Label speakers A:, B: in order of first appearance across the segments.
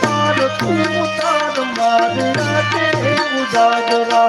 A: પાર તું તાર મારા તે ઉજાગરા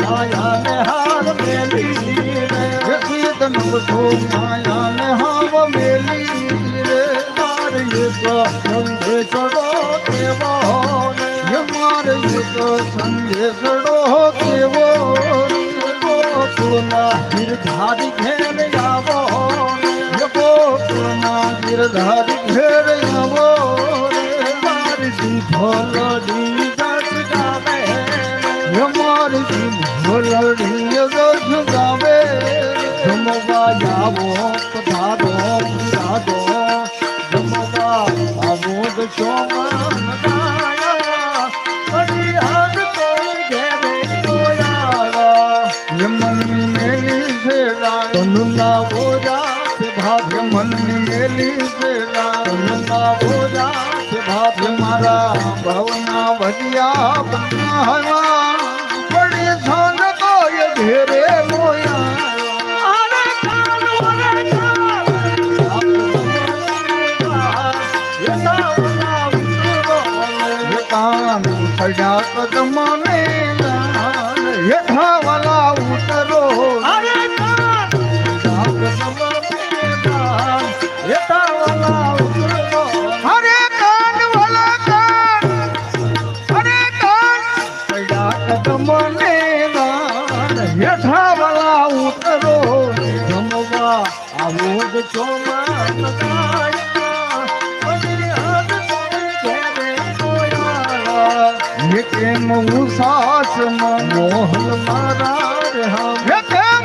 A: માયા ને હાર મેલી રે ઈદ નવતો માયા ને હાવ મેલી રે ઘેર આવો ગિરધારી ઘેર આવો મારી ભોલડી જસ ગાવે. મારી સેરા તનુના બોરા ભાભ્ય મનની મેલી પેલા બોલા કે ભાભ્ય મારા ભવના ભજિયા બન્યા હવા પડે Yeah. આવો જ ચોમાન કેમ ઉસાસમાં મોહન મારા રે હમ? કેમ?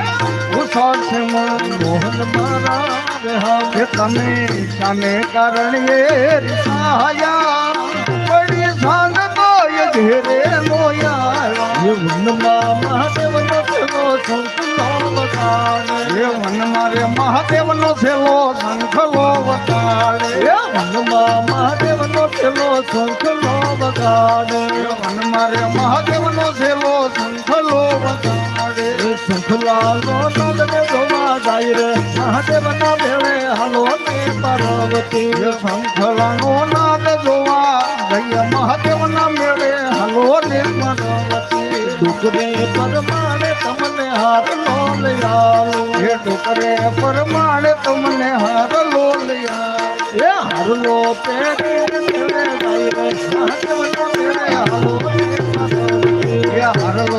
A: ઉસાસમાં મોહન મારા તમે સામે કારણ પડી ઘેરે મોયા વનમાં મહાદેવનો વનમાં રે મહાદેવનો છેલો શંખલો વગાડે. મનમાં મહાદેવનો છેલો શંખલો વગાડે. એ વનમાં રે મહાદેવનો છેલો શંખલો વગાડે. શંખલાલો નંદને જોવા જાય રે. મહાદેવના ભેળે હાલો ને પાર્વતી. શંખલાનો નાદ જોવા જય મહાદેવના મેળે હાલો ને પાર્વતી. પરમાણે તમને હાર લો લયાલ હે ડુકરે પરમાણે તમને હાર લો લયાલ હે હાર લો પેરે ને હાર લો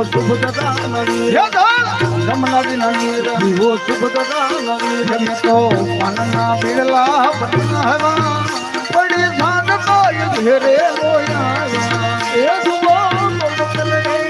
A: દીવો શુભ દદા નવી જમનાજી નાની દીવો શુભ દદા નવી જમે તો પાનના પીળલા બનાવા પડી સાન તો ઘેરે રોયા.